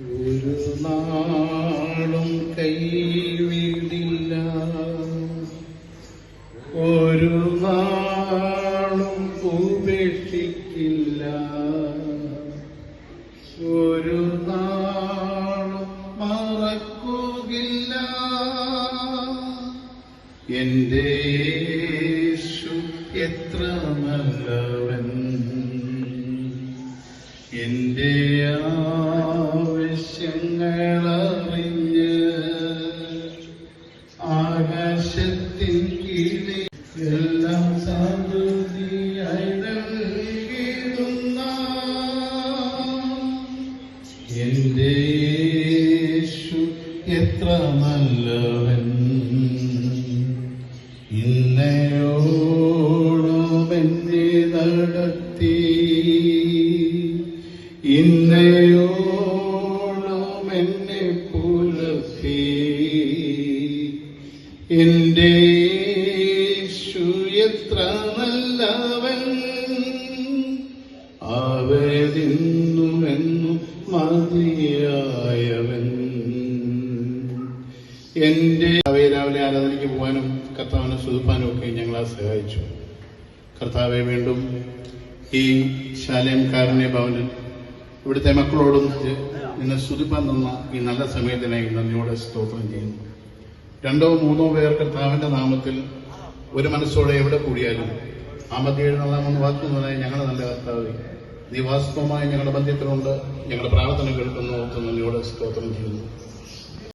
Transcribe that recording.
ഒരു നാളും കൈവിടില്ല. ഒരു നാളും ഉപേക്ഷിക്കില്ല. ഒരു നാളും മറക്കുകില്ല. എന്റെ യേശു എത്ര നല്ലവൻ. എന്റെ ആവശ്യങ്ങളറിഞ്ഞ് ആകാശത്തിൻ കീഴിൽ എല്ലാം സമൃദ്ധിയായി നൽകിയിടുന്ന എന്റെ യേശു എത്ര നല്ലവൻ. ഇന്നയോടും എന്നെ നടത്തി. എന്നെ എന്റെ എത്ര നല്ലവൻ അവരിന്നുമെന്നും മതിയായവൻ. എന്റെ രാവിലെ ആരാധനയ്ക്ക് പോകാനും കർത്താവിനെ സുതുപ്പാനും ഒക്കെ ഞങ്ങളെ സഹായിച്ചു. കർത്താവെ വീണ്ടും ഈ ശാലയം കാരുണ്യ ഭവനിൽ ഇവിടുത്തെ മക്കളോടും നിന്നെ സ്തുതിപ്പാൻ തന്ന ഈ നല്ല സമയത്തിനായി നന്ദിയോടെ സ്തോത്രം ചെയ്യുന്നു. രണ്ടോ മൂന്നോ പേർ കർത്താവിന്റെ നാമത്തിൽ ഒരു മനസ്സോടെ എവിടെ കൂടിയാലും ആ മധ്യ എഴുന്നള്ളാമെന്ന് വാക്കുന്നതായി ഞങ്ങളുടെ നല്ല കർത്താവ്. നീ വാസ്തവമായി ഞങ്ങളുടെ ബന്ധത്തിലുണ്ട് ഞങ്ങളുടെ പ്രാർത്ഥന കേൾക്കുന്നു ഓർത്ത് സ്തോത്രം ചെയ്യുന്നു.